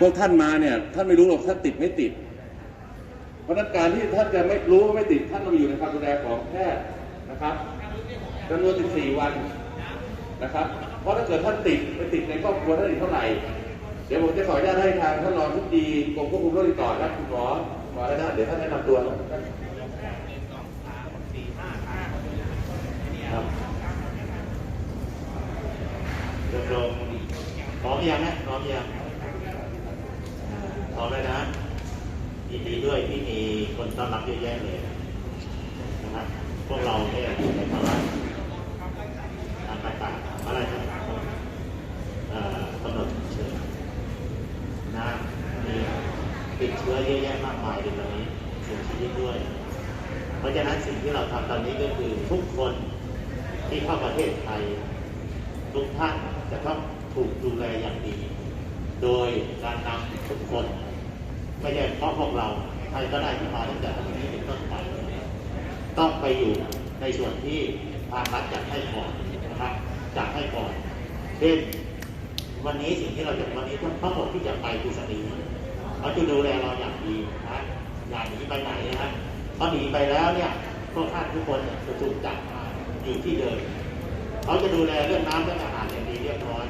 พวกท่านมาเนี่ยท่านไม่รู้หรอกท่านติดไม่ติด เพราะนั้นการที่ท่านจะไม่รู้ว่าไม่ติดท่านต้องอยู่ในความดูแลของแพทย์นะครับจำนวน14วันนะครับ เพราะถ้าเกิดท่านติดไปติดในครอบครัวท่านอีกเท่าไหร่ เดี๋ยวผมจะขออนุญาตให้ทางท่านรองทุกดีกรมควบคุมโรคติดต่อและคุณหมอหมอแล้วนะเดี๋ยวท่านแนะนำตัวครับโดยตรงพร้อมยังนะพร้อมยังอ่าพร้อมแล้วนะ ยินดีด้วยที่มีคนต้อนรับเยอะแยะเลยนะครับ พวกเราเนี่ยในภาวะทางต่างๆอะไรต่างๆเอ่อกำหนดเชื้อนะมีติดเชื้อเยอะแยะมากมายในตอนนี้เสียชีวิตด้วย เพราะฉะนั้นสิ่งที่เราทำตอนนี้ก็คือทุกคนที่เข้าประเทศไทยทุกท่านจะต้องถูกดูแลอย่างดี โดยการนำทุกคน ไม่ใช่เพราะพวกเราใครก็ได้ที่มาตั้งแต่วันนี้เป็นต้นไปต้องไปอยู่ในส่วนที่ทางรัฐจัดให้ก่อนนะครับจัดให้ก่อนเช่นวันนี้สิ่งที่เราจะวันนี้ทั้งหมดที่จะไปคือสนีเขาจะดูแลเราอย่างดีนะอย่าหนีไปไหนนะครับเพราหนีไปแล้วเนี่ยพวกท่านทุกคนเนี่ยจะถูกจับอยู่ที่เดิมเขาจะดูแลเรื่องน้ำเรื่องอาหารอย่างดีเรียบร้อย